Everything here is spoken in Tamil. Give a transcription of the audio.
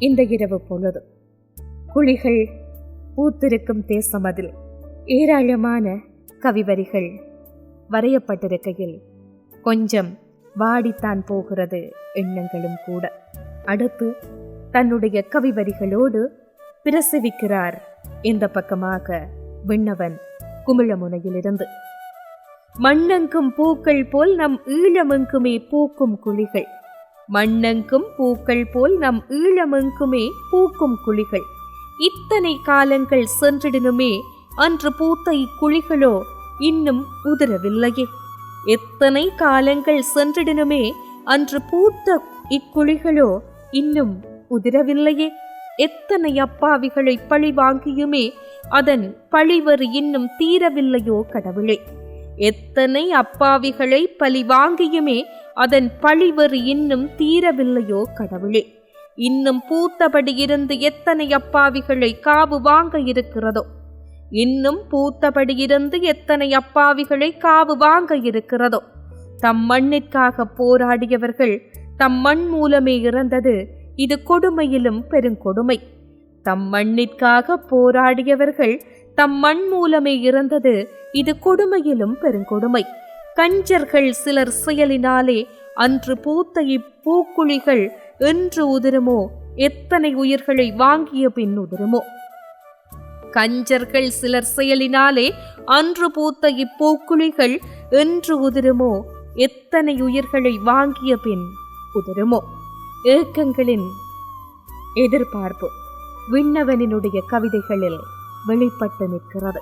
இந்த இரவு பொழுது. குழிகள் பூத்திருக்கும் தேசம் அதில் ஏராளமான கவிவரிகள் வரையப்பட்டிருக்கையில் கொஞ்சம் வாடித்தான் போகிறது எண்ணங்களும் கூட. அடுத்து தன்னுடைய கவிவரிகளோடு பிரசவிக்கிறார் இந்த பக்கமாக விண்ணவன் குமிழமுனையிலிருந்து. மண்ணெங்கும் பூக்கள் போல் நம் ஈழமெங்குமே பூக்கும் குழிகள். மண்ணெங்கும் பூக்கள் போல் நம் ஈழமெங்குமே பூக்கும் குழிகள். இத்தனை காலங்கள் சென்றிடனுமே அன்று பூத்த இக்குழிகளோ இன்னும் உதிரவில்லையே. எத்தனை காலங்கள் சென்றிடனுமே அன்று பூத்த இக்குழிகளோ இன்னும் உதிரவில்லையே. எத்தனை அப்பாவிகளை பழி வாங்கியுமே அதன் பழிவறு இன்னும் தீரவில்லையோ கடவுளே. எத்தனை அப்பாவிகளை பழி வாங்கியுமே அதன் பழிவர் இன்னும் தீரவில்லையோ கடவுளே? இன்னும் பூத்தபடி இருந்து எத்தனை அப்பாவிகளை காவு வாங்க இருக்கிறதோ? இன்னும் பூத்தபடி இருந்து எத்தனை அப்பாவிகளை காவு வாங்க இருக்கிறதோ? தம் மண்ணிற்காக போராடியவர்கள் தம் மண் மூலமே இறந்தது இது கொடுமையிலும் பெருங்கொடுமை தம் மண்ணிற்காக போராடியவர்கள் தம் மண் மூலமே இறந்தது இது கொடுமையிலும் பெருங்கொடுமை கஞ்சர்கள் சிலர் செயலினாலே அன்று பூத்த இப்பூக்குழிகள் என்று உதிருமோ? எத்தனை உயிர்களை வாங்கிய பின் உதிருமோ? கஞ்சர்கள் சிலர் செயலினாலே அன்று பூத்த இப்பூக்குழிகள் என்று உதிருமோ? எத்தனை உயிர்களை வாங்கிய பின் உதிருமோ? ஏக்கங்களின் எதிர்பார்ப்பு விண்ணவனினுடைய கவிதைகளில் வெளிப்பட்டு நிற்கிறது.